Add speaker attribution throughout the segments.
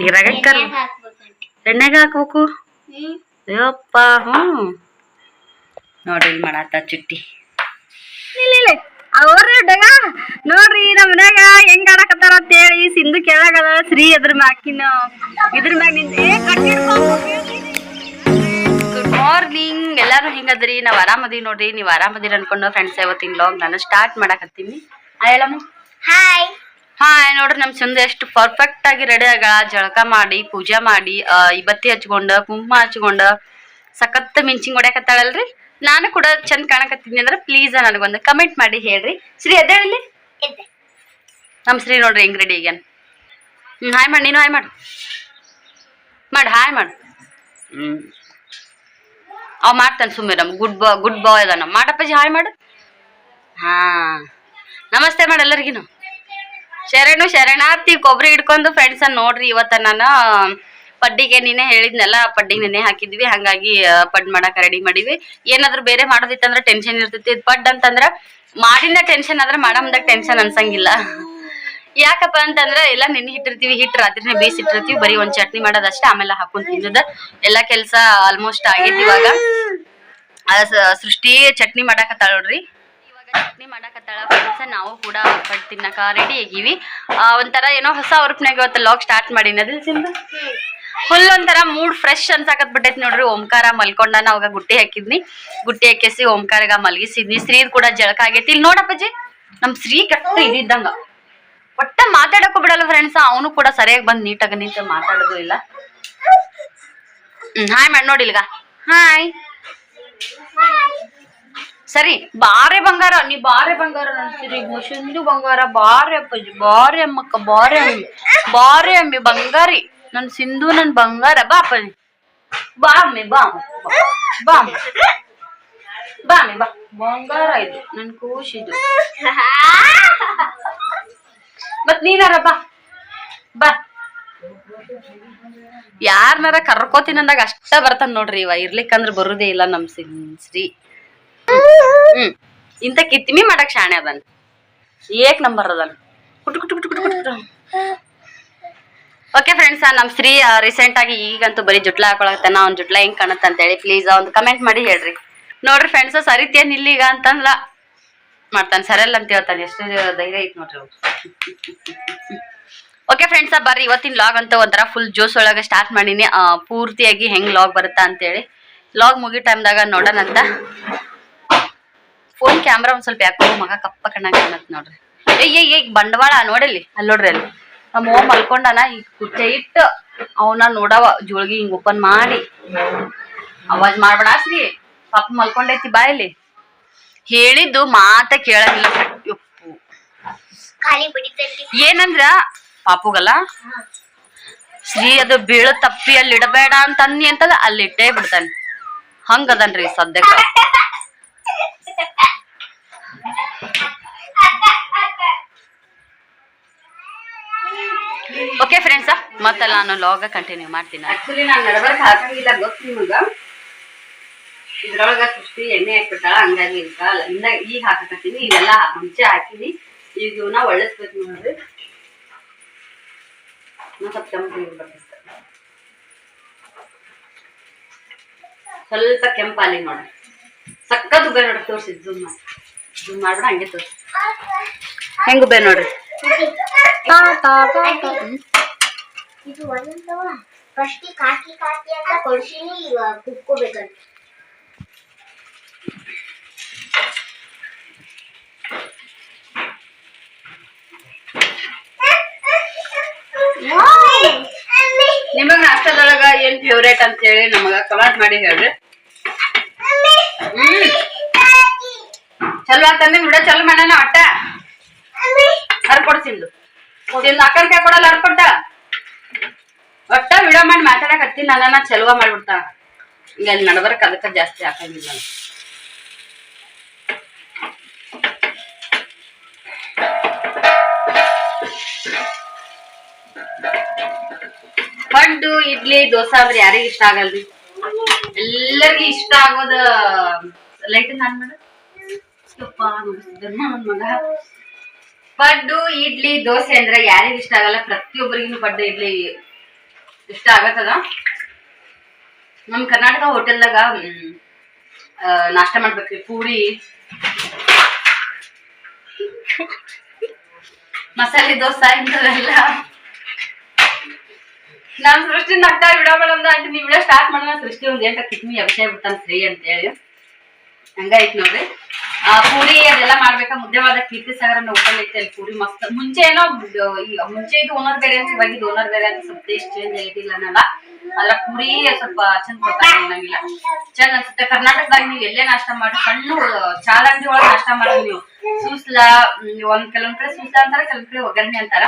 Speaker 1: ನೀರಾಗ ಕರ್ ಎಣ್ಣೆಗ ಹಾಕ್ಬೇಕು? ಅಯ್ಯಪ್ಪ ಹ್ಞೂ ನೋಡ್ರಿ ಇಲ್ಲಿ ಮಾಡತ್ತ ಚುಟ್ಟಿ. ಅವ್ರ ಡಗ ನೋಡ್ರಿ ನಮ್ಮ ಮನ್ಯಾಗ ಹೆಂಗ್ ಆಡಕತ್ತಾರ ಅಂತ ಹೇಳಿ ಸಿಂಧು ಕೇಳಾಗದ ಶ್ರೀ ಅದ್ರ ಮ್ಯಾಕಿನ. ಇದ್ರ ಮ್ಯಾಗ ನಿಂತ ಗುಡ್ ಮಾರ್ನಿಂಗ್ ಎಲ್ಲಾರು ಹಿಂಗದ್ರಿ? ನಾವ್ ಆರಾಮದಿ ನೋಡ್ರಿ. ನೀವ್ ಆರಾಮದಿರಿ ಅನ್ಕೊಂಡು ಫ್ರೆಂಡ್ಸ್ ಇವತ್ತಿನ ಲಾಗ್ ನಾನು ಸ್ಟಾರ್ಟ್ ಮಾಡಕತ್ತೀನಿ. ಹೇಳಮ್ಮ.
Speaker 2: ಹಾಯ್
Speaker 1: ಹಾಯ್ ನೋಡ್ರಿ ನಮ್ ಚಂದ ಎಷ್ಟು ಪರ್ಫೆಕ್ಟ್ ಆಗಿ ರೆಡಿ ಆಗ. ಜಳಕ ಮಾಡಿ ಪೂಜೆ ಮಾಡಿ ಅಹ್ ಇಬತ್ತಿ ಹಚ್ಕೊಂಡ ಕುಂಕುಮ ಹಚ್ಕೊಂಡ ಸಖತ್ ಮಿಂಚಿಂಗ್ ಹೊಡ್ಯಾಕತ್ತಾಳಲ್ರಿ? ನಾನು ಕೂಡ ಚಂದ ಕಾಣಕತ್ತೀನಿ ಅಂದ್ರೆ ಪ್ಲೀಸ್ ನನಗೊಂದು ಕಮೆಂಟ್ ಮಾಡಿ ಹೇಳ್ರಿ. ಶ್ರೀ ಎದ್ದೇಳಿ
Speaker 2: ಇದೆ
Speaker 1: ನಮ್ ಶ್ರೀ ನೋಡ್ರಿ ಹೆಂಗ್ ರೆಡಿ ಈಗ ಹ್ಮ್ ಹಾಯ್ ಮಾಡಿ ನೀನು ಹಾಯ್ ಮಾಡು. ಮಾಡಿ ಹಾಯ್ ಮಾಡು. ಹ್ಮ್. ಅವ್ ಮಾಡ್ತಾನೆ ಸುಮ್ಮನೆ ನಮ್ ಗುಡ್ ಬಾಯ್ ಗುಡ್ ಬಾಯ್ ಅದಾನ. ಮಾಡಪ್ಪಾಜಿ ಹಾಯ್ ಮಾಡು. ಹಾ. ನಮಸ್ತೆ ಮಾಡಿ ಎಲ್ಲರಿಗಿನು. ಶರಣು ಶರಣಾರ್ಥಿ ಕೊಬ್ಬರಿ ಹಿಡ್ಕೊಂಡು ಫ್ರೆಂಡ್ಸ್ ನೋಡ್ರಿ, ಇವತ್ತ ನಾನು ಪಡ್ಡಿಗೆ ನೀನೆ ಹೇಳಿದ್ನಲ್ಲ ಪಡ್ಡಿಗೆ ನೆನೆ ಹಾಕಿದ್ವಿ, ಹಂಗಾಗಿ ಪಡ್ ಮಾಡಕ್ ರೆಡಿ ಮಾಡಿವಿ ಏನಾದ್ರು ಬೇರೆ ಮಾಡೋದಿತ್ತಂದ್ರೆ ಟೆನ್ಷನ್ ಇರ್ತೈತಿ. ಪಡ್ ಅಂತಂದ್ರ ಮಾಡಿಂದ ಟೆನ್ಷನ್ ಆದ್ರೆ ಮಾಡಮ್ದ ಟೆನ್ಷನ್ ಅನ್ಸಂಗಿಲ್ಲ. ಯಾಕಪ್ಪ ಅಂತಂದ್ರ, ಎಲ್ಲ ನೆನೆ ಇಟ್ಟಿರ್ತೀವಿ ಹಿಟ್ಟು ರಾತ್ರಿನೇ ಬೇಯಿಸಿಟ್ಟಿರ್ತೀವಿ ಬರೀ ಒಂದ್ ಚಟ್ನಿ ಮಾಡೋದಷ್ಟೇ, ಆಮೇಲೆ ಹಾಕೊಂಡ್ ತಿಂದದ ಎಲ್ಲಾ ಕೆಲ್ಸ ಆಲ್ಮೋಸ್ಟ್ ಆಗೈತಿ ಇವಾಗ. ಸೃಷ್ಟಿ ಚಟ್ನಿ ಮಾಡಾಕತ್ತಾಳ ನೋಡ್ರಿ. ಇವಾಗ ಚಟ್ನಿ ಮಾಡಾಕತ್ತಾಳ ಫ್ರೆಂಡ್ಸ್ ನಾವು ಕೂಡ ಪಡ್ ತಿನ್ನಕ ರೆಡಿ ಆಗಿವಿ. ಒಂಥರ ಏನೋ ಹೊಸ ಉರುಪ್ನಾಗ ಇವತ್ತು ಲಾಗ್ ಸ್ಟಾರ್ಟ್ ಮಾಡೀನಿ. ಅದಿಲ್ ಸಿಂಧು? ಫುಲ್ ಒಂಥರ ಮೂಡ್ ಫ್ರೆಶ್ ಅನ್ಸಾಕತ್ ಬಿಟ್ಟೈತಿ ನೋಡ್ರಿ. ಓಂಕಾರ ಮಲ್ಕೊಂಡ ಅವಾಗ ಗುಟ್ಟಿ ಹಾಕಿದ್ನಿ. ಗುಟ್ಟಿ ಹಾಕಿಸಿ ಓಂಕಾರಗ ಮಲಗಿಸಿದ್ನಿ. ಶ್ರೀದ್ ಕೂಡ ಜಳಕ ಆಗೈತಿ. ಇಲ್ಲಿ ನೋಡಪ್ಪಾಜಿ ನಮ್ ಶ್ರೀ ಕಟ್ಟು ಇದ್ದಂಗ ಒಟ್ಟ ಮಾತಾಡಕ್ಕೂ ಬಿಡಲ್ಲ ಫ್ರೆಂಡ್ಸ್ ಅವನು ಕೂಡ ಸರಿಯಾಗಿ ಬಂದ್ ನೀಟಾಗಿ ನಿಂತು ಮಾತಾಡೋದು ಇಲ್ಲ. ಹ್ಮ್, ಹಾಯ್ ಮಾಡಿ ನೋಡಿಲ್ಗ ಹಾಯ್. ಸರಿ, ಬಾರೆ ಬಂಗಾರ, ನೀ ಬಾರೆ ಬಂಗಾರ ಅಂತೀರಿ ಮುಷಂದು ಬಂಗಾರ, ಬಾರೆ ಅಪ್ಪಾಜಿ ಬಾರೆ ಅಮ್ಮಕ್ಕ, ಬಾರೆ ಅಮ್ಮಿ ಬಾರೆ ಅಮ್ಮಿ ಬಂಗಾರಿ. ನನ್ ಸಿಂಧು, ನನ್ ಬಂಗಾರ, ಬಾ ಅಪ್ಪಾಜಿ ಬಾ ಅಮ್ಮಿ, ಬಾ ಬಾ. ಬಾ ಅಮ್ಮ, ಬಾ. ಬಂಗಾರ ಇದು, ನನ್ ಕೂಸಿದು ಮತ್ ನೀನಾರ ಬಾ ಬಾ. ಯಾರನಾರ ಕರ್ಕೋತೀನಿ ಅಂದಾಗ ಅಷ್ಟ ಬರ್ತಾನ ನೋಡ್ರಿ ಇವ. ಇರ್ಲಿಕ್ಕಂದ್ರ ಬರುದೇ ಇಲ್ಲ ನಮ್ ಸಿಂ- ಶ್ರೀ. ಇಂತ ಕಿತ್ತಿಮಿ ಮಾಡಕ್ ಶಾಣೆ ಅದನ್. ಏಕ್ ನಂಬರ್ ಅದನ್. ಓಕೆ ಫ್ರೆಂಡ್ಸ್ ನಮ್ ಶ್ರೀ ರೀಸೆಂಟ್ ಆಗಿ ಈಗಂತೂ ಬರೀ ಜುಟ್ಲಾ ಹಾಕೊಳತ್ತಾನ ಅವ್ನ ಜುಟ್ಲಾ ಹೆಂಗ್ ಕಾಣುತ್ತೆ ಅಂತ ಹೇಳಿ ಪ್ಲೀಸ್ ಒಂದು ಕಮೆಂಟ್ ಮಾಡಿ ಹೇಳ್ರಿ. ನೋಡ್ರಿ ಫ್ರೆಂಡ್ಸ್ ಸರಿತೇನ್ ಇಲ್ಲಿಗ ಅಂತಂದ್ಲ. ಮಾಡ್ತಾನೆ. ಸರಿಯಲ್ಲ ಅಂತ ಹೇಳ್ತಾನೆ. ಎಷ್ಟು ಧೈರ್ಯ ಐತ್ ನೋಡ್ರಿ ಓಕೆ ಫ್ರೆಂಡ್ಸ್ ಬರ್ರಿ, ಇವತ್ತಿನ ಲಾಗ್ ಅಂತ ಒಂಥರ ಫುಲ್ ಜೋಸ್ ಒಳಗೆ ಸ್ಟಾರ್ಟ್ ಮಾಡೀನಿ. ಪೂರ್ತಿಯಾಗಿ ಹೆಂಗ್ ಲಾಗ್ ಬರುತ್ತಾ ಅಂತೇಳಿ. ಲಾಗ್ ಮುಗಿ ಟೈಮ್ದಾಗ ನೋಡೋಣಂತ. ಫೋನ್ ಕ್ಯಾಮ್ರಾ ಒಂದ್ ಸ್ವಲ್ಪ ಯಾಕೋ ಮಗ ಕಪ್ಪ ಕಣ್ಣಾಗ ಕಾಣತ್ ನೋಡ್ರಿ. ಏಯ್ ಏಯ್ ಏಯ್ ಬಂಡವಾಳ ನೋಡಲ್ಲಿ ಅಲ್ಲಿ ನೋಡ್ರಿ ಅಲ್ಲಿ. ನಮ್ಮ ಓ ಮಲ್ಕೊಂಡನ ಈಗ ಕುಚ್ಚ ಇಟ್ಟು ಅವನ ನೋಡವ ಜೋಳ್ಗಿ ಹಿಂಗ್ ಓಪನ್ ಮಾಡಿ. ಅವಾಜ್ ಮಾಡ್ಬೇಡ ಆಸ್ರಿ ಪಾಪ ಮಲ್ಕೊಂಡೈತಿ ಬಾಯಲ್ಲಿ ಹೇಳಿದ್ದು ಮಾತ ಕೇಳಂಗಿಲ್ಲ ಯಪ್ಪು. ಏನಂದ್ರ ಪಾಪುಗಲ್ಲ? ಶ್ರೀ ಅದು ಬೀಳ ತಪ್ಪಿ ಅಲ್ಲಿ ಇಡಬೇಡ ಅಂತ ಅನ್ನಿ ಅಂತ ಅಲ್ಲಿ ಇಟ್ಟೇ ಬಿಡ್ತಾನೆ. ಹಂಗದನ್ರಿ ಸದ್ಯಕ್ಕ. ಓಕೆ ಫ್ರೆಂಡ್ಸ್ ಮತ್ತೆ ನಾನು ಲಾಗ ಕಂಟಿನ್ಯೂ ಮಾಡ್ತೀನಿ. ಆಕ್ಚುಲಿ ನಾನು ನಡಬರ್ಕ್ ಹಾಕಂಗಿಲ್ಲ ಗೊತ್ತು ನಿಮಗ? ಇದ್ರೊಳಗ ಸೃಷ್ಟಿ ಎಣ್ಣೆ ಹಾಕ್ಬಿಟ್ಟಾಳ ಹಂಗಾಗಿ ಇರ್ತಾಳ ಇನ್ನ ಈಗ ಹಾಕಕತ್ತೀನಿ ಇವೆಲ್ಲ ಮುಂಚೆ ಹಾಕಿನಿ. ಈಗ ಇವನ್ನ ಒಳ್ಳಸ್ಬೇಕು ನೋಡ್ರಿ. ಸ್ವಲ್ಪ ಕೆಂಪು ಸ್ವಲ್ಪ ಕೆಂಪಾಲಿ ನೋಡ್ರಿ ಸಕ್ಕತ್ ಉಬ್ಬೆ ನೋಡ್ರಿ ತೋರಿಸಿ ಜೂಮ್ ಮಾಡಿ. ಜೂಮ್ ಮಾಡ್ಬಿಡ ಹಂಗೆ ತೋರ್ಸಿ. ಹೆಂಗ್ ಉಬ್ಬೆ ನೋಡ್ರಿ.
Speaker 2: ಇದು ಒಂದವ ಫಸ್ಟ್ ಕಾಕಿ ಕಾಕಿ ಅಂತ ಕೊಡ್ಸಿನಿ ಇವಾಗ ಕುಕ್ಕೋಬೇಕಂತ
Speaker 1: ನಿಮಗ ನಾಷ್ಟದೊಳಗ ಏನ್ ಫೇವ್ರೇಟ್ ಅಂತ ಹೇಳಿ ನಮಗ ಕಮೆಂಟ್ ಮಾಡಿ ಹೇಳ್ರಿ. ಹ್ಮ್. ಚಲೋ ಅಂತಂದ್ರೆ ಬಿಡ ಚಲೋ ಮಾಡೋಣ ಒಟ್ಟ. ಹರ್ಕೊಡ್ಸಿಂದು ಸಿಂದು ಅಕ್ಕನ ಕೈ ಕೊಡಲ್ಲ ಹರ್ಕೊಡ್ತ ಒಟ್ಟ ವಿಡಿಯೋ ಮಾಡಿ ಮಾತಾಡಕತ್ತೀನಿ ನನ್ನ ಚೆಲುವ ಮಾಡ್ಬಿಡ್ತಾಳ ಈಗ ಅಲ್ಲಿ ನಡಬರ್ಕ್ ಅದಕ್ಕ ಜಾಸ್ತಿ ಹಾಕಂಗಿಲ್ಲ. ಪಡ್ಡು, ಇಡ್ಲಿ, ದೋಸೆ ಅಂದ್ರೆ ಯಾರಿಗ ಇಷ್ಟ ಆಗಲ್ರಿ? ಎಲ್ಲರಿಗೂ ಇಷ್ಟ ಆಗೋದು. ಲೈಟ್ ನನ್ ಮಗ. ಪಡ್ಡು, ಇಡ್ಲಿ, ದೋಸೆ ಅಂದ್ರೆ ಯಾರಿಗೂ ಇಷ್ಟ ಆಗಲ್ಲ? ಪ್ರತಿಯೊಬ್ಬರಿಗೂ ಪಡ್ಡು, ಇಡ್ಲಿ
Speaker 3: ಇಷ್ಟ ಆಗತ್ತದ? ನಮ್ಮ ಕರ್ನಾಟಕ ಹೋಟೆಲ್ದಾಗ ನಾಷ್ಟ ಮಾಡ್ಬೇಕ್ರಿ, ಪೂರಿ. ಮಸಾಲೆ ದೋಸೆ ಇಂಥವೆಲ್ಲ. ನಮ್ ಸೃಷ್ಟಿ ನಗ್ತಾ ವಿಡಿಯೋ ಅಂತ ನೀವು ಸ್ಟಾರ್ಟ್ ಮಾಡೋಣ. ಸೃಷ್ಟಿ ಒಂದ್ ಎಂಟ ಕಿಟ್ನಿ ಅಭಿಷೇಕ ಬಿಡ್ತಾನ ಶ್ರೀ ಅಂತ ಹೇಳಿ ಹಂಗಾಯ್ತು ನೋಡ್ರಿ. ಪೂರಿ ಅದೆಲ್ಲ ಮಾಡ್ಬೇಕಾ? ಮುದ್ದೆವಾದ ಕೀರ್ತಿ ಸಾಗರ ಹೋಟೆಲ್ ಐತೆ ಅಲ್ಲಿ ಪೂರಿ ಮಸ್ತ್. ಮುಂಚೆ ಏನೋ ಮುಂಚೆ ಇದು ಓನರ್ ಬೇರೆ ಅಂತ, ಇವಾಗ ಇದು ಓನರ್ ಬೇರೆ ಅಂತ ಸ್ವಲ್ಪ ಟೇಸ್ಟ್ ಚೇಂಜ್ ಆಗಿಲ್ಲ ಅನ್ನಲ್ಲ. ಅದ್ರ ಪೂರಿ ಸ್ವಲ್ಪ ಚಂದ ಕೊಡ್ತಾರೆ ಅನ್ನಂಗಿಲ್ಲ ಚಂದ ಅನ್ಸುತ್ತೆ. ಕರ್ನಾಟಕದಾಗ ನೀವು ಎಲ್ಲೇ ನಾಷ್ಟ ಮಾಡಿ ಸಣ್ಣ ಚಾಲ ಅಂಗಡಿ ಒಳಗೆ ನಾಷ್ಟ ಮಾಡಿ ನೀವು. ಸೂಸ್ಲ ಒಂದ್ ಕೆಲವೊಂದ್ ಕಡೆ ಸೂಸ್ಲ ಅಂತಾರ, ಕೆಲವೊಂದ್ ಕಡೆ ಒಗ್ಗರಣೆ ಅಂತಾರ.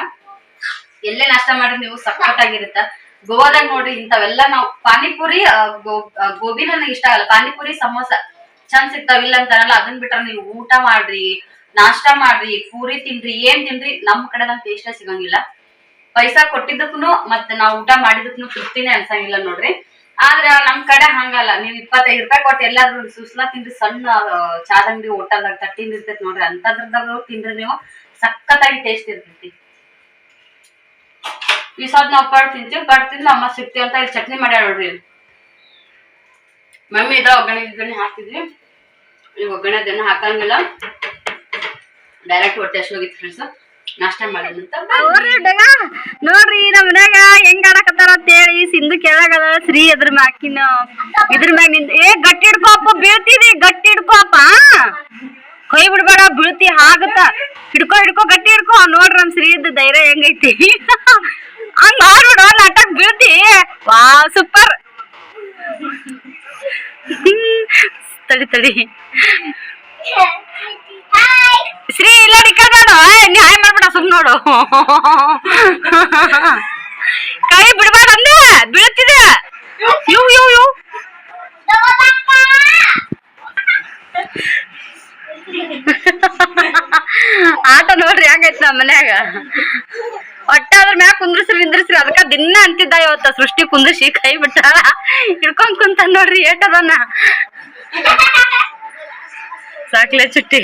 Speaker 3: ಎಲ್ಲೇ ನಾಷ್ಟ ಮಾಡ್ರಿ ನೀವು ಸಖತ್ತಾಗಿರುತ್ತ ಗೋವಾದಾಗ ನೋಡ್ರಿ ಇಂಥವೆಲ್ಲ ನಾವು, ಪಾನಿಪುರಿ ಗೋಬಿ ನನಗೆ ಇಷ್ಟ ಆಗಲ್ಲ. ಪಾನಿಪುರಿ, ಸಮೋಸ. ಚಂದ ಸಿಗ್ತಾವ ಇಲ್ಲ ಅಂತಾರಲ್ಲ ಅದನ್ನ ಬಿಟ್ರೆ ನೀವು ಊಟ ಮಾಡ್ರಿ, ನಾಷ್ಟಾ ಮಾಡ್ರಿ, ಪೂರಿ ತಿನ್ರಿ, ಏನ್ ತಿನ್ರಿ, ನಮ್ ಕಡೆ ನಮ್ ಟೇಸ್ಟೇ ಸಿಗಂಗಿಲ್ಲ. ಪೈಸಾ ಕೊಟ್ಟಿದ್ದಕ್ಕೂ ಮತ್ತೆ ನಾವು ಊಟ ಮಾಡಿದಕ್ಕೂ ತೃಪ್ತಿನೇ ಅನ್ಸಂಗಿಲ್ಲ ನೋಡ್ರಿ. ಆದ್ರ ನಮ್ ಕಡೆ ಹಂಗಲ್ಲ, ನೀವ್ ಇಪ್ಪತ್ತೈದು ರೂಪಾಯಿ ಕೊಟ್ಟು ಎಲ್ಲಾದ್ರೂ ಸುಸ್ಲಾ ತಿಂದ್ರಿ, ಸಣ್ಣ ಚಾದ ಅಂಗಡಿ ಹೋಟೆಲ್ದಾಗ ತಟ್ಟಿಂದ ಇರ್ತೈತಿ ನೋಡ್ರಿ, ಅಂತದ್ರದಾಗ ತಿಂದ್ರಿ ನೀವು, ಸಖತ್ತಾಗಿ ಟೇಸ್ಟ್ ಇರ್ತೈತಿ. ಈ ಸದ್ ನಾವ್ ಪಡ್ ತಿಂತೀವಿ ಪಡ್ ನಮ್ಮ ಅಮ್ಮ ಸಿಗ್ತೀವಿ ಅಂತ ಇಲ್ಲಿ ಚಟ್ನಿ ಮಾಡ್ಯಾಳ ನೋಡ್ರಿ. ಮಮ್ಮಿ ಇದ ಒಗ್ಗರಣೆ ಗಿಗ್ಗರಣೆ ಹಾಕ್ತಿದ್ವಿ. ಈಗ ಒಗ್ಗರಣೆ ಅದನ್ನ ಹಾಕಂಗಿಲ್ಲ. ಡೈರೆಕ್ಟ್ ಹೊಟ್ಟೆ ಹೋಗಿತ್ತು ಫ್ರೆಂಡ್ಸ್ ನಾಷ್ಟ ಮಾಡೋದಂತ
Speaker 1: ಅವ್ರಿ ಡಗ ನೋಡ್ರಿ ನಮ್ಮ ಮನ್ಯಾಗ ಹೆಂಗ್ ಆಡಕತ್ತಾರ ಅಂತೇಳಿ ಸಿಂಧು ಕೆಳಗದ ಶ್ರೀ ಅದ್ರ ಮ್ಯಾಕಿನ. ಇದ್ರ ಮ್ಯಾಗ ನಿಂದ ಏ, ಗಟ್ಟಿ ಹಿಡ್ಕೋಪ್ಪ, ಬೀಳ್ತಿದಿ, ಗಟ್ಟಿ ಹಿಡ್ಕೋಪ್ಪ. ಕೈ ಬಿಡ್ಬೇಡ, ಬೀಳ್ತಿ ಆಗತ್ತ ಹಿಡ್ಕೋ ಹಿಡ್ಕೋ, ಗಟ್ಟಿ ಹಿಡ್ಕೋ. ನೋಡ್ರಿ ನಮ್ ಶ್ರೀ ಇದ್ದ ಧೈರ್ಯ ಹೆಂಗೈತಿ. ಹಂಗ ಮಾಡ್ಬಿಡು ನಾಟಕ ಬೀಳ್ತಿ. ವಾ ಸೂಪರ್ ತಡಿ ತಡಿ. ಶ್ರೀ, ಇಲ್ಲ ನಿಕ್ಕಬೇಡ ನೀ ಹಾಯ್ ಮಾಡ್ಬೇಡ ಸುಮ್ ನೋಡು. ಕೈ ಬಿಡ್ಬೇಡ ಅಂದೆ. ಬೀಳ್ತಿದೆ ಯು ಯು ಯು. ಆಟ ನೋಡ್ರಿ ಹಂಗೈತ್ ನಮ್ಮ ಮನ್ಯಾಗ. ಒಟ್ಟ ಅದ್ರ ಮ್ಯಾಗ ಕುಂದ್ರಸ್ರಿ, ನಿಂದ್ರಸ್ರಿ. ಅದಕ್ಕ ದಿನ ಅಂತಿದ್ದ ಇವತ್ತ. ಸೃಷ್ಟಿ ಕುಂದ್ರಿಸಿ, ಕೈ ಬಿಟ್ಟಾಳ ಹಿಡ್ಕೊಂಡ್ ಕುಂತ ನೋಡ್ರಿ ಅದನ್ನ ಸಾಕ್ಲೆ ಚುಟ್ಟಿ.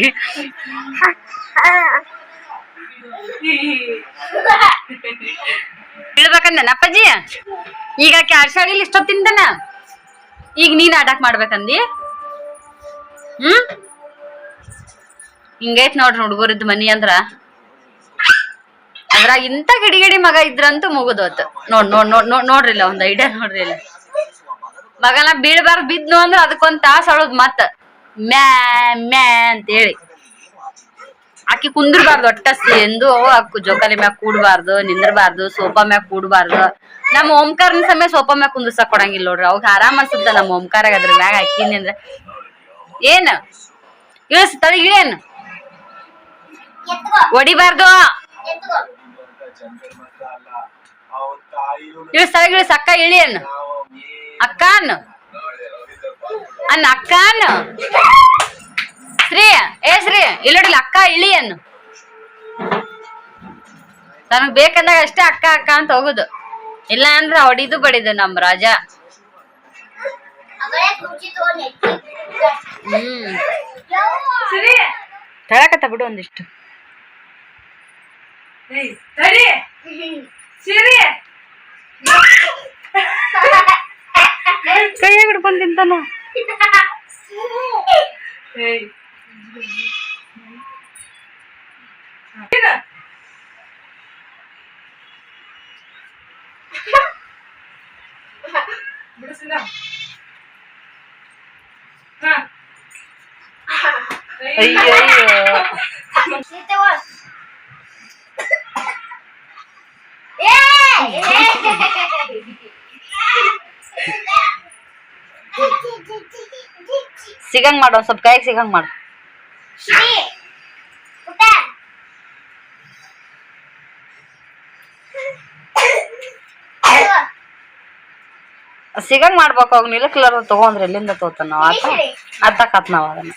Speaker 1: ಹೇಳ್ಬೇಕಂದ ಅಪ್ಪಾಜಿ? ಈಗ ಕ್ಯಾಡ್ಸಾಡಿಲಿ ಇಷ್ಟೊತ್ತಿಂದನ ಈಗ ನೀನ್ ಆಟಕ್ ಮಾಡ್ಬೇಕಂದಿ? ಹ್ಮ್? ಹಿಂಗೈತ್ ನೋಡ್ರಿ ಹುಡುಗರಿದ್ ಮನಿ ಅಂದ್ರ. ಅದ್ರಾಗ ಇಂತ ಗಿಡಿಗಿಡಿ ಮಗ ಇದ್ರಂತೂ ಮುಗಿದೋತ್ ನೋಡ್ ನೋಡ್ ನೋಡ್ ನೋಡ್ ನೋಡ್ರಿಲ್ಲ ಒಂದ್ ಐಡಿಯಾ ನೋಡ್ರಿಲ್ಲ. ಮಗನ ಬೀಳ್ಬಾರ್ದು ಬಿದ್ನು ಅಂದ್ರ ಅದಕ್ಕೊಂದ್ ತಾಸ ಅಳೋದ್ ಮತ್ತ. ಮ್ಯಾ ಮ್ಯಾ ಅಂತ ಹೇಳಿ. ಆಕಿ ಕುಂದಿರ್ಬಾರ್ದು ಒಟ್ಟ ಎಂದು ಅಕ್ಕು ಜೋಕಾಲಿ ಮ್ಯಾಗ ಕೂಡ್ಬಾರ್ದು ನಿಂದ್ರಬಾರ್ದು ಸೋಫಾ ಮ್ಯಾಗ ಕೂಡ್ಬಾರ್ದು. ನಮ್ಮ ಓಂಕಾರನ ಸಮಯ ಸೋಫಾ ಮ್ಯಾಗ ಕುಂದ್ರಸಕ್ ಕೊಡಂಗಿಲ್ಲ ನೋಡ್ರಿ ಅವಾಗ ಆರಾಮ್ ಅನ್ಸುತ್ತ ನಮ್ಮ ಓಂಕಾರಾಗ ಅದ್ರ ಮ್ಯಾಗ ಹಾಕಿನಿ ಅಂದ್ರ. ಏನ್? ಇಳಿಸ್ ತಳಿ ಇಳೇನ್
Speaker 2: ಎತ್ಕೋ.
Speaker 1: ಹೊಡಿಬಾರ್ದು. ತಳಗ ಇಳಿಸ್ ಅಕ್ಕ ಇಳಿಯನ್ ಅಕ್ಕನ್. ಅನ್ನ ಅಕ್ಕಾನ್. ಶ್ರೀ ಏ ಶ್ರೀ ಇಲ್ಲೋಡಿಲ್ಲ ಅಕ್ಕ ಇಳಿಯನ್ ತನಗ್ ಬೇಕಂದಾಗ ಅಷ್ಟೇ ಅಕ್ಕ ಅಕ್ಕ ಅಂತ ಹೋಗುದು. ಇಲ್ಲ ಅಂದ್ರೆ ಹೊಡಿದು ಬಡಿದು ನಮ್ ರಾಜ. ಹ್ಮ್. ತಳಕತ್ತ ಬಿಡು ಒಂದಿಷ್ಟು. ಕೈಯಾಗ ಹಿಡ್ಕೊಂಡ್ ತಿಂತಾನ ಅಯ್ಯೋ
Speaker 2: ತಗೋ
Speaker 1: ಸಿಗಂಗ್ ಮಾಡು ಒಂದ್ ಸ್ವಲ್ಪ ಕೈಗೆ ಸಿಗಂಗ್ ಮಾಡು. ಸಿಗಂಗ್ ಮಾಡ್ಬೇಕು ಅವ್ ನಿಲಕ್ಲರ್ ತಗೊಂಡ್ರೆ ಎಲ್ಲಿಂದ ತಗೋತಾನ ನಾವು? ಆತ ಅತ್ತಕತ್ ನಾವು ಅದನ್ನ.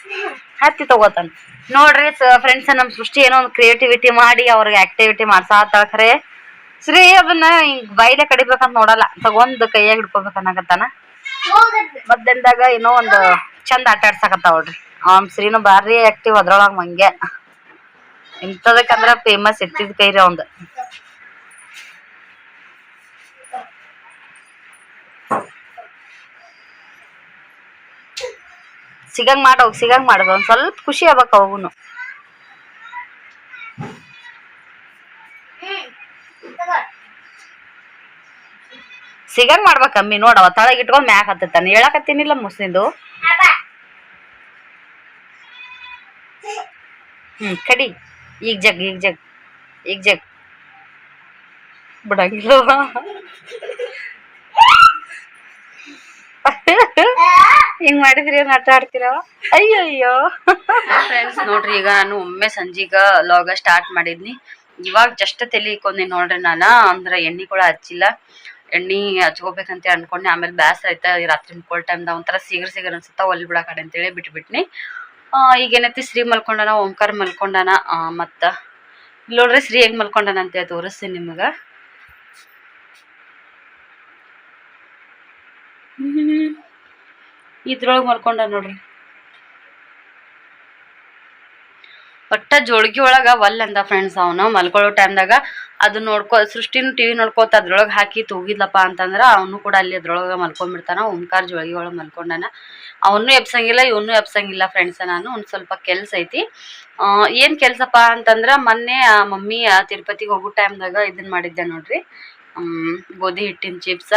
Speaker 1: ಹತ್ತಿ ತಗೋತಾನ. ನೋಡ್ರಿ ಫ್ರೆಂಡ್ಸ್ ನಮ್ ಸೃಷ್ಟಿ ಏನೋ ಒಂದು ಕ್ರಿಯೇಟಿವಿಟಿ ಮಾಡಿ ಅವ್ರಿಗೆ ಆಕ್ಟಿವಿಟಿ ಮಾಡ್ಸಾತಾಳ ಖರೆ ಶ್ರೀ ಅದನ್ನ ಹಿಂಗ್ ಬೈಲೆ ಕಡಿಬೇಕಂತ ನೋಡಲ್ಲ. ತಗೊಂಡ್ ಕೈಯಾಗ
Speaker 2: ಹಿಡ್ಕೋಬೇಕನ್ನಕತ್ತಾನ
Speaker 1: ಮಧ್ಯಾಹ್ನದಾಗ ಏನೋ ಒಂದು ಚಂದ ಆಟ ಆಡ್ಸಕತ್ತಾವ್ರಿ ಅವ್ನ ಶ್ರೀನು ಬಾರಿ ಆಕ್ಟಿವ್ ಅದ್ರೊಳಗ ಮಂಗೆ ಇಂಥದಕ್ಕಂದ್ರ ಫೇಮಸ್ ಇರ್ತಿದ್ ಕೈರಿ ಅವಂದ್. ಸಿಗಂಗ್ ಮಾಡೋಗಿ ಸಿಗಂಗ್ ಮಾಡ್ಬೇಕು ಒಂದ್ ಸ್ವಲ್ಪ ಖುಷಿ ಆಗ್ಬೇಕು ಅವಾಗೂನು. ಸಿಗಂಗ್ ಮಾಡ್ಬೇಕ ಅಮ್ಮಿ ನೋಡವ ತಳಗ್ ಇಟ್ಕೊಂಡ್ ಮ್ಯಾಕ್ ಹತ್ತತಾನೆ ಹೇಳಕತ್ತೀನಿಲ್ಲ ಮುಸ್ಲಿಂದು ಹ್ಮ್, ಕಡಿ. ಈಗ ಜಗ್ ಈಗ ಜಗ್ ಈಗ ಜಗ್. ಬಿಡಂಗಿಲ್ಲ ಹಿಂಗ್ ಮಾಡಿದ್ರಿ ಆಟ ಆಡ್ತಿರವ ಅಯ್ಯೋ ಅಯ್ಯೋ ಫ್ರೆಂಡ್ಸ್ ನೋಡ್ರಿ, ಈಗ ನಾನು ಒಮ್ಮೆ ಸಂಜೀಗ ಲಾಗ ಸ್ಟಾರ್ಟ್ ಮಾಡಿದ್ನಿ. ಇವಾಗ ಜಸ್ಟ್ ತೆಲಿ ಇಕ್ಕೊಂದಿನ ನೋಡ್ರಿ ನಾನು. ಅಂದ್ರ ಎಣ್ಣೆ ಕೂಡ ಹಚ್ಚಿಲ್ಲ. ಎಣ್ಣೆ ಹಚ್ಕೋಬೇಕಂತ ಅನ್ಕೊಂಡೆ. ಆಮೇಲೆ ಬ್ಯಾಸರ ಆಯ್ತಾ ರಾತ್ರಿ ಮುಕ್ಕೋಳ್ ಟೈಮ್ದಾಗ ಒಂಥರ ಸಿಗರ್ ಸಿಗರ್ ಅನ್ಸುತ್ತಾ ಒಲ್ ಬಿಡಕಡೆ ಅಂತೇಳಿ ಬಿಟ್ಬಿಟ್ನಿ. ಆ, ಈಗ ಏನೈತಿ ಶ್ರೀ ಮಲ್ಕೊಂಡಾನ ಓಂಕಾರ ಮಲ್ಕೊಂಡಾನ ಮತ್ತ ನೋಡ್ರಿ ಶ್ರೀ ಹೆಂಗ್ ಮಲ್ಕೊಂಡಾನ ಅಂತ ತೋರಿಸ್ತೀನಿ ನಿಮಗ. ಇದ್ರೊಳಗೆ ಮಲ್ಕೊಂಡ ನೋಡ್ರಿ. ಒಟ್ಟ ಜೋಳ್ಗಿ ಒಳಗ ಒಲ್ ಅಂದ ಫ್ರೆಂಡ್ಸ್ ಅವನು. ಮಲ್ಕೊಳ್ಳೋ ಟೈಮ್ದಾಗ ಅದು ನೋಡ್ಕೊ, ಸೃಷ್ಟಿನ ಟಿವಿ ನೋಡ್ಕೋತ ಅದ್ರೊಳಗೆ ಹಾಕಿ ತೂಗಿದ್ಲಪ್ಪ ಅಂತಂದ್ರ ಅವನು ಕೂಡ ಅಲ್ಲಿ ಅದ್ರೊಳಗೆ ಮಲ್ಕೊಂಡ್ಬಿಡ್ತಾನ ಓಂಕಾರ ಜೋಳ್ಗಿ ಒಳಗೆ ಮಲ್ಕೊಂಡಾನ. ಅವನು ಎಬ್ಸಂಗಿಲ್ಲ, ಇವನು ಎಬ್ಸಂಗಿಲ್ಲ ಫ್ರೆಂಡ್ಸ್ ನಾನು. ಒಂದು ಸ್ವಲ್ಪ ಕೆಲ್ಸ ಐತಿ. ಏನ್ ಕೆಲ್ಸಪ್ಪ ಅಂತಂದ್ರೆ ಮೊನ್ನೆ ಮಮ್ಮಿ ತಿರುಪತಿಗೆ ಹೋಗೋ ಟೈಮ್ದಾಗ ಇದನ್ ಮಾಡಿದ್ದೆ ನೋಡ್ರಿ. ಗೋಧಿ ಹಿಟ್ಟಿನ ಚಿಪ್ಸ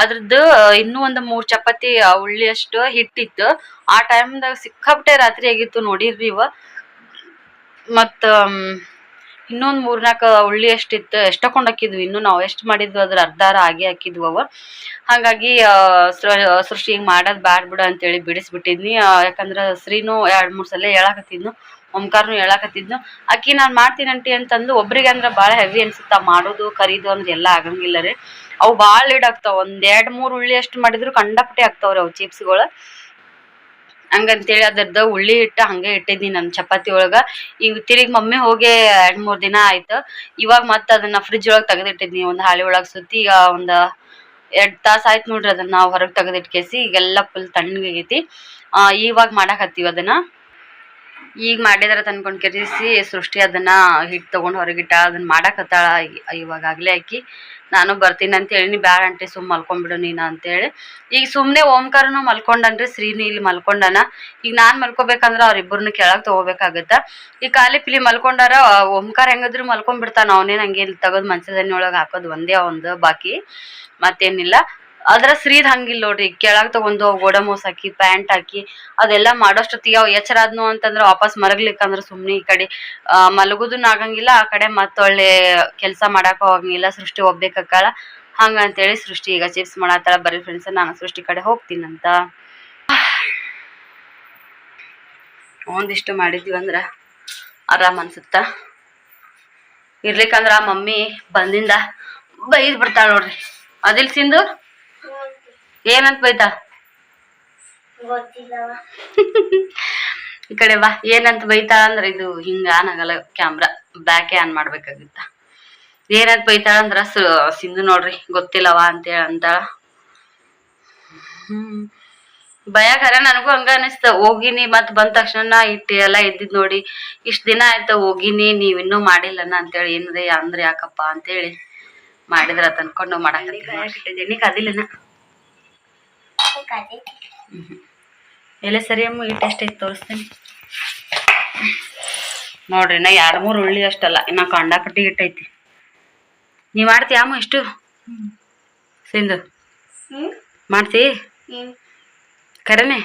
Speaker 1: ಅದ್ರದ್ದು ಇನ್ನೂ ಒಂದು ಮೂರು ಚಪಾತಿ ಉಳ್ಳಿಯಷ್ಟು ಹಿಟ್ಟಿತ್ತು. ಆ ಟೈಮ್ದಾಗ ಸಿಕ್ಕಾಪಟ್ಟೆ ರಾತ್ರಿ ಆಗಿತ್ತು ನೋಡಿರ್ರಿ ಇವ. ಮತ್ತ ಇನ್ನೊಂದು ಮೂರ್ನಾಲ್ಕು ಉಳ್ಳಿ ಎಷ್ಟಿತ್ತು ಎಷ್ಟ್ ತಕೊಂಡ್ ಹಾಕಿದ್ವಿ. ಇನ್ನು ನಾವು ಎಷ್ಟು ಮಾಡಿದ್ವಿ ಅದ್ರ ಅರ್ಧಾರ ಆಗಿ ಹಾಕಿದ್ವು ಅವ. ಹಾಗಾಗಿ ಸೃಷ್ಟಿ ಹಿಂಗೆ ಮಾಡೋದು ಬ್ಯಾಡ್ ಬಿಡು ಅಂತೇಳಿ ಬಿಡಿಸ್ಬಿಟ್ಟಿದ್ನಿ. ಯಾಕಂದ್ರೆ ಯಾಕಂದ್ರ ಶ್ರೀನು ಎರಡ್ ಮೂರ್ ಸಲ ಹೇಳಾಕತ್ತಿದ್ನು, ಓಂಕಾರ್ನು ಹೇಳಾಕತ್ತಿದ್ನು. ಅಕ್ಕಿ ನಾನು ಮಾಡ್ತೀನಿ ಅಂಟಿ ಅಂತಂದು ಒಬ್ರಿಗೆ ಅಂದ್ರೆ ಭಾಳ ಹೆವಿ ಅನ್ಸುತ್ತ. ಮಾಡೋದು, ಕರೀದು ಅಂದ್ರೆ ಎಲ್ಲ ಆಗಂಗಿಲ್ಲ ರೀ. ಅವು ಭಾಳ ಲೀಡ್ ಆಗ್ತಾವ. ಒಂದ್ ಎರಡ್ ಮೂರು ಉಳ್ಳಿ ಅಷ್ಟು ಮಾಡಿದ್ರು ಕಂಡಪಟ್ಟೆ ಆಗ್ತಾವ್ರಿ ಅವು ಚಿಪ್ಸ್ಗಳು. ಹಂಗಂತೇಳಿ ಅದರ್ದ ಉಳ್ಳಿ ಹಿಟ್ಟು ಹಂಗೆ ಇಟ್ಟಿದ್ದೀನಿ ನಾನು ಚಪಾತಿ ಒಳಗ. ಈಗ ತಿರುಗಿ ಮಮ್ಮಿ ಹೋಗಿ ಎರಡು ಮೂರು ದಿನ ಆಯ್ತು. ಇವಾಗ ಮತ್ತೆ ಅದನ್ನ ಫ್ರಿಜ್ ಒಳಗ್ ತೆಗೆದಿಟ್ಟಿದ್ನಿ, ಒಂದು ಹಾಳಿ ಒಳಗೆ ಸುತ್ತಿ ಈಗ ಒಂದು ಎರಡು ತಾಸ ಆಯ್ತು ನೋಡ್ರಿ ಅದನ್ನ ನಾವು ಹೊರಗ್ ತೆಗೆದಿಟ್ಕೇಸಿ, ಈಗೆಲ್ಲ ಫುಲ್ ತಣ್ಣಗೈತಿ ಇವಾಗ ಮಾಡಾಕತ್ತೀವಿ ಅದನ್ನ. ಈಗ ಮಾಡಿದಾರ ತಂದ್ಕೊಂಡು ಕೆರಿಸಿ ಸೃಷ್ಟಿ ಅದನ್ನ ಹಿಟ್ ತಗೊಂಡ್ ಹೊರಗಿಟ್ಟ ಅದನ್ನ ಮಾಡಕ್ ಹತ್ತಾಳ ಇವಾಗ ಆಗ್ಲೇ ಆಕಿ. ನಾನು ಬರ್ತೀನಿ ಅಂತ ಹೇಳಿ ಬ್ಯಾಡ ಅಂಟಿ ಸುಮ್ ಮಲ್ಕೊಂಡ್ಬಿಡು ನೀನು ಅಂತೇಳಿ ಈಗ ಸುಮ್ನೆ ಓಂಕಾರನು ಮಲ್ಕೊಂಡನ್ರಿ, ಶ್ರೀನು ಇಲ್ಲಿ ಮಲ್ಕೊಂಡನ. ಈಗ ನಾನ್ ಮಲ್ಕೋಬೇಕಂದ್ರ ಅವ್ರಿಬ್ಬರನ್ನ ಕೆಳಗ್ ತಗೋಬೇಕಾಗತ್ತ. ಈ ಖಾಲಿ ಪಿಲಿ ಮಲ್ಕೊಂಡಾರ, ಓಂಕಾರ ಹೆಂಗದ್ರು ಮಲ್ಕೊಂಡ್ಬಿಡ್ತಾನ, ಅವನೇನ್ ಹಂಗೇನ್ ತಗದ್ ಮಂಚದನಿ ಒಳಗೆ ಹಾಕೋದ್ ಒಂದೇ ಒಂದು ಬಾಕಿ. ಮತ್ತೇನಿಲ್ಲ. ಅದ್ರ ಶ್ರೀದ್ ಹಂಗಿಲ್ಲ ನೋಡ್ರಿ. ಕೆಳಗ್ ತಗೊಂಡು ಗೋಡಮೋಸ್ ಹಾಕಿ ಪ್ಯಾಂಟ್ ಹಾಕಿ ಅದೆಲ್ಲ ಮಾಡೋಷ್ಟೊತ್ತಿಗೆ ಅವ್ ಎಚ್ಚರಾದ್ನು ಅಂತಂದ್ರೆ ವಾಪಸ್ ಮರಗ್ಲಿಕ್ಕಂದ್ರ ಸುಮ್ನೆ ಈ ಕಡೆ ಆ, ಮಲಗುದನ್ನ ಆಗಂಗಿಲ್ಲ ಆ ಕಡೆ ಮತ್ತೊಳ್ಳೆ ಕೆಲ್ಸ ಮಾಡಾಕ ಹೋಗಂಗಿಲ್ಲ ಸೃಷ್ಟಿ ಹೋಗ್ಬೇಕಾಳ ಹಂಗ ಅಂತೇಳಿ ಸೃಷ್ಟಿ ಈಗ ಚಿಪ್ಸ್ ಮಾಡತ್ತಾಳ. ಬರೀ ಫ್ರೆಂಡ್ಸ್ ನಾನು ಸೃಷ್ಟಿ ಕಡೆ ಹೋಗ್ತೀನಂತ. ಒಂದಿಷ್ಟು ಮಾಡಿದ್ವಿ ಅಂದ್ರ ಆರಾಮ್ ಅನ್ಸುತ್ತ. ಇರ್ಲಿಕ್ಕಂದ್ರ ಮಮ್ಮಿ ಬಂದಿಂದ ಬೈದ್ ಬಿಡ್ತಾಳ ನೋಡ್ರಿ. ಅದಿಲ್ ಸಿಂಧು? ಏನಂತ ಬೈತಾ ಈ ಕಡೆ ಬಾ ಏನಂತ ಬೈತಾಳ ಅಂದ್ರ ಇದು ಹಿಂಗ ಆನ್ ಆಗಲ್ಲ ಕ್ಯಾಮ್ರಾ ಬ್ಯಾಕೆ ಆನ್ ಮಾಡ್ಬೇಕಾಗಿತ್ತ? ಏನಂತ ಬೈತಾಳ ಅಂದ್ರ ಸಿಂಧು ನೋಡ್ರಿ ಗೊತ್ತಿಲ್ಲವಾ ಅಂತೇಳಿ ಅಂತಾಳ. ಹ್ಮ್. ಭಯಕರ ನನಗೂ ಹಂಗ ಅನಿಸ್ತ ಹೋಗಿನಿ ಮತ್ ಬಂದ ತಕ್ಷಣ ಇಟ್ಟಿ ಎಲ್ಲ ಇದ್ದಿದ್ ನೋಡಿ ಇಷ್ಟ ದಿನ ಆಯ್ತ ಹೋಗಿನಿ ನೀವ್ ಇನ್ನೂ ಮಾಡಿಲ್ಲನ ಅಂತೇಳಿ ಏನ್ರಿ ಅಂದ್ರೆ ಯಾಕಪ್ಪ ಅಂತೇಳಿ ಮಾಡಿದ್ರ ತಂದ್ಕೊಂಡು ಮಾಡಾಕತ್ತೀನಿ. ಕಾದಿಲ್ಲನ ಎಲ್ಲ ಸರಿ ಅಮ್ಮ ಟೆಸ್ಟ್ ಐತೆ ತೋರಿಸ್ತೀನಿ. ನೋಡ್ರಿ ನಾ ಎರಡು ಮೂರು ಉಳ್ಳಿ ಅಷ್ಟಲ್ಲ ಇನ್ನ ಕಂಡಾಪಟ್ಟಿ ಇಟ್ಟೈತಿ. ನೀ ಮಾಡ್ತೀಯ ಅಮ್ಮ ಇಷ್ಟು? ಸಿಂಧು. ಮಾಡ್ತಿ? ಕರೆನೆ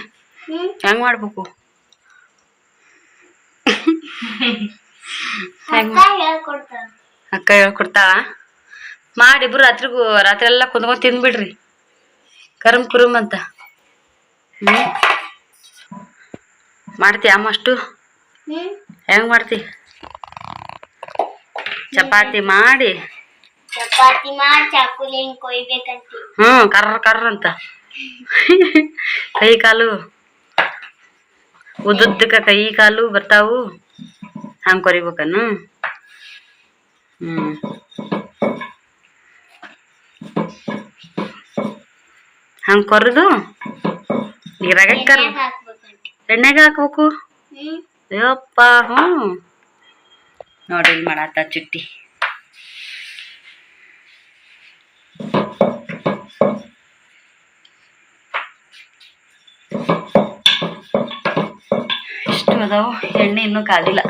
Speaker 1: ಹೆಂಗ್ ಮಾಡ್ಬೇಕು?
Speaker 2: ಅಕ್ಕ ಹೇಳ್ಕೊಡ್ತಾ
Speaker 1: ಅಕ್ಕ ಹೇಳ್ಕೊಡ್ತಾಳ? ಮಾಡಿ ಇಬ್ರು ರಾತ್ರಿಗೂ ರಾತ್ರಿ ಎಲ್ಲ ಕುಂದ್ಕೊಂಡ್ ತಿಂದ್ಬಿಡ್ರಿ ಕರಮ್ ಕುರುಮ್ ಅಂತ. ಹ್ಮ್. ಮಾಡ್ತೀಯ ಅಮ್ಮ ಅಷ್ಟು? ಹೆಂಗ್ ಮಾಡ್ತಿ? ಚಪಾತಿ ಮಾಡಿ.
Speaker 2: ಚಪಾತಿ ಮಾಡಿ ಚಾಕುಲಿ ಹಿಂಗ್ ಕೊಯ್ಬೇಕಂತಿ.
Speaker 1: ಹ್ಮ್ ಕರ್ರ ಕರ್ರ ಅಂತ. ಕೈ ಕಾಲು. ಉದ್ದುದ್ದಕ್ಕ ಕೈ ಕಾಲು ಬರ್ತಾವು. ಹಂಗೆ ಕೊರಿಬೇಕನ್ನು. ಹ್ಮ್. ಹಂಗ್ ಕೊರದು? ನೀರಾಗ ಕರ್
Speaker 2: ಎಣ್ಣೆಗ
Speaker 1: ಹಾಕ್ಬೇಕು? ಅಯ್ಯಪ್ಪ ಹ್ಞೂ. ನೋಡಿ ಇಲ್ಲಿ ಮಾಡತ್ತ ಚುಟ್ಟಿ. ಅದಾವು. ಎಣ್ಣೆ ಇನ್ನೂ ಕಾದಿಲ್ಲ.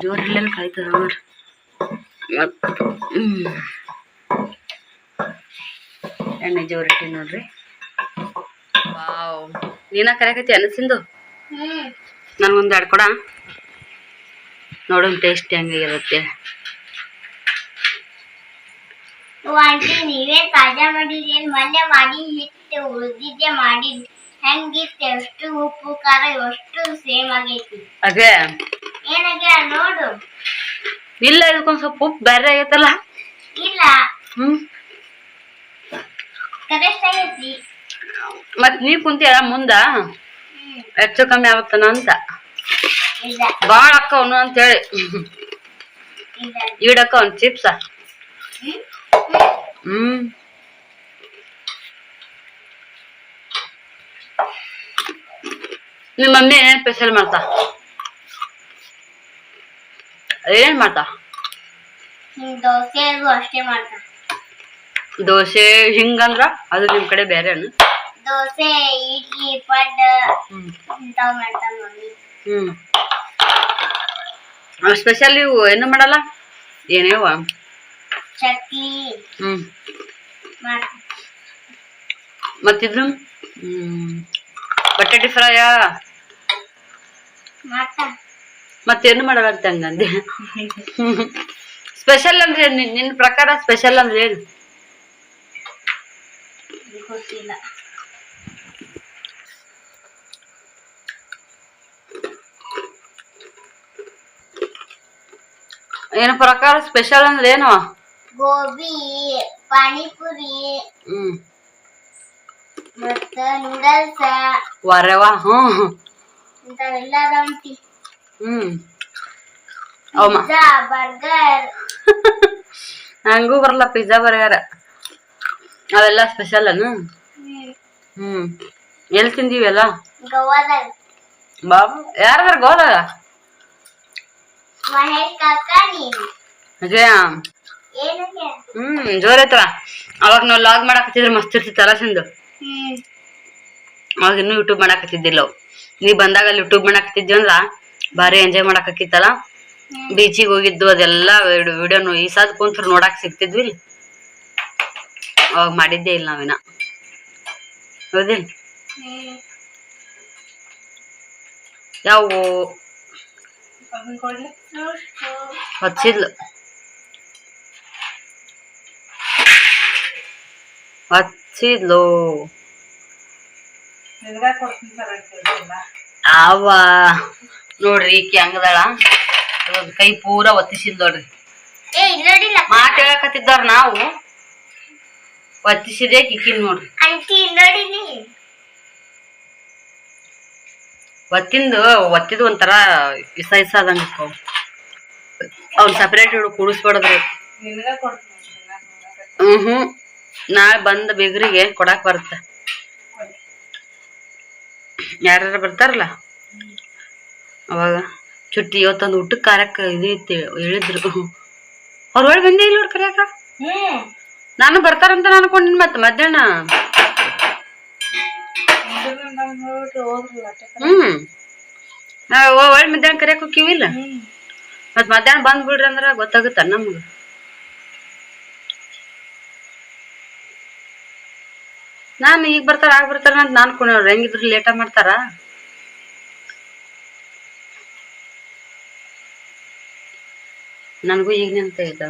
Speaker 1: ಜೋರಿಲ್ಲ ಕಾಯ್ತದ ನೋಡ್ರಿ. ಮತ್ತು ಹ್ಮ್. ಎಣ್ಣೆ ಜೋರಿಟ್ಟಿ ನೋಡ್ರಿ. ವಾವ್. ನೀನ ಕರೆಕತಿ ಅನಸಿಂದು
Speaker 2: ಹ್ಮ್
Speaker 1: ನನಗೊಂದು ಎರಡು ಕೊಡ. ನೋಡೋಣ ಟೇಸ್ಟ್ ಹೆಂಗಿರುತ್ತೆ
Speaker 2: ಆಂಟಿ ನೀವೇ ತಾಜಾ ಮಾಡಿದ್ರೇನ್ ಮೊನ್ನೆ ಮಾಡಿ ಹಿಟ್ಟು ಉಳಿದಿದ್ದೆ ಮಾಡಿದ್ ಹೆಂಗಿತ್ತು ಎಷ್ಟು ಉಪ್ಪು ಖಾರ ಎಷ್ಟು ಸೇಮ್ ಆಗೈತಿ.
Speaker 1: ಅದೇ
Speaker 2: ಏನಾಗ್ಯ ನೋಡು.
Speaker 1: ಇಲ್ಲ ಇದಕ್ಕೊಂದು ಸ್ವಲ್ಪ ಉಪ್ಪು ಬೇರೆ ಆಗೈತಲ್ಲ?
Speaker 2: ಇಲ್ಲ.
Speaker 1: ಹ್ಮ್. ಮತ್ ನೀ ಕುಂತೀಯ ಮುಂದ
Speaker 2: ಹ್ಮ್
Speaker 1: ಹೆಚ್ಚು ಕಮ್ಮಿ ಆಗುತ್ತಾನ ಅಂತ
Speaker 2: ಇಲ್ಲ
Speaker 1: ಭಾಳ ಅಕ್ಕವನು ಅಂತೇಳಿ
Speaker 2: ಇಲ್ಲ
Speaker 1: ಈಡಕ್ಕ ಒಂದು ಚಿಪ್ಸ
Speaker 2: ಹ್ಮ್
Speaker 1: ಹ್ಮ್ ನಿಮ್ಮ ಮಮ್ಮಿ ಏನೇನು ಸ್ಪೆಷಲ್ ಮಾಡ್ತಾ ಏನ್ ಮಾಡ್ತಾ
Speaker 2: ಹ್ಮ್ ದೋಸೆ ಅದು ಅಷ್ಟೇ ಮಾಡ್ತಾರ
Speaker 1: ದೋಸೆ ಹಿಂಗಂದ್ರ ಅದು ನಿಮ್ ಕಡೆ ಬೇರೆ
Speaker 2: ದೋಸೆ ಇಡ್ಲಿ ಪಡ್ ಮಮ್ಮಿ.
Speaker 1: ಹ್ಮ್. ಸ್ಪೆಷಲ್ ಇವು ಏನು ಮಾಡಲ್ಲ? ಏನೇವ?
Speaker 2: ಚಕ್ಲಿ
Speaker 1: ಹ್ಮ್. ಮತ್ತಿದ್ರು ಹ್ಮ್. ಬಟಾಟಿ ಫ್ರೈಯಾ? ಮತ್ತೇನು ಮಾಡಲ್ಲ ಅಂತ ಹಂಗಂದೆ ಸ್ಪೆಷಲ್ ಅಂದ್ರೆ ಏನ್? ನಿನ್ ನಿನ್ ಪ್ರಕಾರ ಸ್ಪೆಷಲ್ ಅಂದ್ರೆ ಏನು?
Speaker 2: ಗೊತ್ತಿಲ್ಲ
Speaker 1: ಏನು ಪ್ರಕಾರ ಸ್ಪೆಷಲ್ ಅಂದ್ರೆ ಏನು
Speaker 2: ಗೋಬಿ ಪಾನಿಪುರಿ
Speaker 1: ಹ್ಮ್
Speaker 2: ಮತ್ತ ನೂಡಲ್ಸ್
Speaker 1: ವಾರವಾ ಹ್ಮ್
Speaker 2: ಇಂಥವೆಲ್ಲ ಅದಾವಂತಿ
Speaker 1: ಹ್ಮ್ ಅವಮ್ಮ
Speaker 2: ಬರ್ಗರ್
Speaker 1: ನಂಗೂ ಬರಲ್ಲ ಪಿಜ್ಜಾ ಬರ್ಗರ್ ಅವೆಲ್ಲ ಸ್ಪೆಷಲ್ ಅನು?
Speaker 2: ಹ್ಮ್.
Speaker 1: ಎಲ್ಲಿ? ತಿಂದೀವೆಲ್ಲ
Speaker 2: ಗೋವಾದಾಗ
Speaker 1: ಬಾಬು ಯಾರ ಗೋದಾಗ ಹ್ಮ್ ಜೋರ್ ಐತವ ಅವಾಗ ನಾವು ಲಾಗ್ ಮಾಡಾಕತ್ತಿದ್ರೆ ಮಸ್ತ್ ಇರ್ತಿತ್ತಲ್ಲ ಸಿಂದು
Speaker 2: ಹ್ಮ್.
Speaker 1: ಅವಾಗ ಇನ್ನೂ ಯೂಟ್ಯೂಬ್ ಮಾಡಾಕತ್ತಿದ್ದಿಲ್ಲ ಹತ್ತಿದ್ದಿಲ್ಲ ನೀ ಬಂದಾಗ ಅಲ್ಲಿ ಯೂಟ್ಯೂಬ್ ಮಾಡಾಕತ್ತಿದ್ವಿ ಅಂದ್ರ ಭಾರಿ ಎಂಜಾಯ್ ಮಾಡಾಕತ್ತಿತ್ತಲ್ಲ?
Speaker 2: ಹಾಕಿತ್ತಲ್ಲ
Speaker 1: ಬೀಚಿಗೆ ಹೋಗಿದ್ದು ಅದೆಲ್ಲ ವಿಡಿಯೋನು ಈ ಸಾದ್ ಕುಂತ್ರು ನೋಡಾಕ್ ಸಿಗ್ತಿದ್ವಿ. ಅವಾಗ ಮಾಡಿದ್ದೇ ಇಲ್ಲ ನಾವಿನ ಹೌದಿಲ್ಲ ಯಾವ? ಹಚ್ಚಿದ್ಲು. ಹಚ್ಚಿದ್ಲು. ಅವ ನೋಡ್ರಿ ಈಕಿ ಹಂಗದಾಳ ಕೈ ಪೂರ ಒತ್ತಿಸಿದ್ ನೋಡ್ರಿ.
Speaker 2: ಏ ಇಲ್ಲ ನೋಡಿಲ್ಲ
Speaker 1: ಮಾತ್ ನಾವು. ಒತ್ತಿಸಿದೆ ಕಿಕ್ಕಿನ್ ನೋಡ್ರಿ ಒತ್ತಿಂದು ಒತ್ತಿದ್ ಒಂಥರ ಇಸ ಇಸ ಆದಂಗ ಇರ್ತಾವ ಅವ್ನ್ ಸಪ್ರೇಟ್ ಹಿಡು ಕೂಡಿಸ್ಬಾರ್ದ್ರಿ ಹ್ಮ್ ಹ್ಮ್. ನಾಳೆ ಬಂದ ಬೇಗರಿಗೆ ಕೊಡಾಕ್ ಬರುತ್ತೆ. ಯಾರ್ಯಾರು ಬರ್ತಾರಲ್ಲ? ಅವಾಗ ಚುಟ್ಟಿ ಇವತ್ತೊಂದು ಊಟಕ್ಕೆ ಕಾರ್ಯಕ್ಕೆ ಇದು ಇತ್ತು ಹೇಳಿದ್ರು. ಅವ್ರ ಒಳಗೆ ಬಂದೇ ಇಲ್ಲ ನೋಡ್ ಕರ್ಯಾಕ.
Speaker 2: ಹ್ಮ್.
Speaker 1: ನಾನು ಬರ್ತಾರಂತ ನಾನು ಅನ್ಕೊಂಡಿನಿ ಮತ್ತೆ ಮಧ್ಯಾಹ್ನ. ಹ್ಮ್. ನಾವ್ ಒಳ್ಳೆ ಮಧ್ಯಾಹ್ನ ಕರ್ಯಾಕ ಇಲ್ಲ? ಮತ್ ಮಧ್ಯಾಹ್ನ ಬಂದ್ ಬಿಡ್ರಿ ಅಂದ್ರ ಗೊತ್ತಾಗುತ್ತ ನಮ್ಗ? ನಾನು ಈಗ ಬರ್ತಾರ, ಆಗ ಬರ್ತಾರ ಅಂತ ನಾನು ಕೊಂಡ್ರಿ ಹೆಂಗಿದ್ರು ಲೇಟ ಮಾಡ್ತಾರ? ನನಗೂ ಈಗ ನೆನ್ಪಾಯ್ತ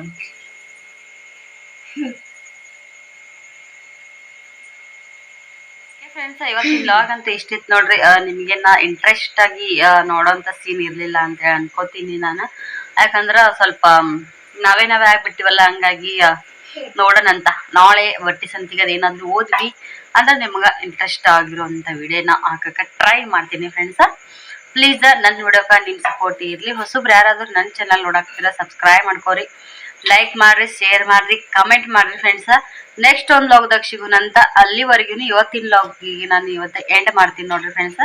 Speaker 1: ಫ್ರೆಂಡ್ಸ್, ಇವತ್ತಿನ ಲಾಗ್ ಅಂತ ಇಷ್ಟಿತ್ತು ನೋಡ್ರಿ. ನಿಮ್ಗೆನ ಇಂಟ್ರೆಸ್ಟ್ ಆಗಿ ನೋಡೋಂಥ ಸೀನ್ ಇರಲಿಲ್ಲ ಅಂತ ಅನ್ಕೋತೀನಿ ನಾನು. ಯಾಕಂದ್ರೆ ಸ್ವಲ್ಪ ನಾವೇ ನಾವೇ ಆಗ್ಬಿಟ್ಟಿವಲ್ಲ, ಹಂಗಾಗಿ ನೋಡೋಣಂತ ನಾಳೆ ಬಟ್ಟಿ ಸಂತಿಗೆ ಏನಾದರೂ ಓದ್ವಿ ಅಂದ್ರೆ ನಿಮ್ಗೆ ಇಂಟ್ರೆಸ್ಟ್ ಆಗಿರೋಂಥ ವಿಡಿಯೋನ ಹಾಕಕ್ಕೆ ಟ್ರೈ ಮಾಡ್ತೀನಿ ಫ್ರೆಂಡ್ಸ ಪ್ಲೀಸ್ ನನ್ನ ವಿಡಿಯೋಕ ನಿಮ್ಮ ಸಪೋರ್ಟ್ ಇರಲಿ. ಹೊಸಬ್ರು ಯಾರಾದರೂ ನನ್ನ ಚಾನಲ್ ನೋಡಾಕ್ತೀರ ಸಬ್ಸ್ಕ್ರೈಬ್ ಮಾಡ್ಕೋರಿ. ಲೈಕ್ ಮಾಡ್ರಿ ಶೇರ್ ಮಾಡ್ರಿ ಕಮೆಂಟ್ ಮಾಡ್ರಿ ಫ್ರೆಂಡ್ಸ ನೆಕ್ಸ್ಟ್ ಒಂದು ಲಾಗ್ದಾಗ ಸಿಗುನಂತ ಅಲ್ಲಿವರೆಗೂ ಇವತ್ತಿನ ಲಾಗಿಗೆ ನಾನು ಇವತ್ತು ಎಂಡ್ ಮಾಡ್ತೀನಿ ನೋಡ್ರಿ ಫ್ರೆಂಡ್ಸ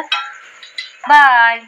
Speaker 1: ಬಾಯ್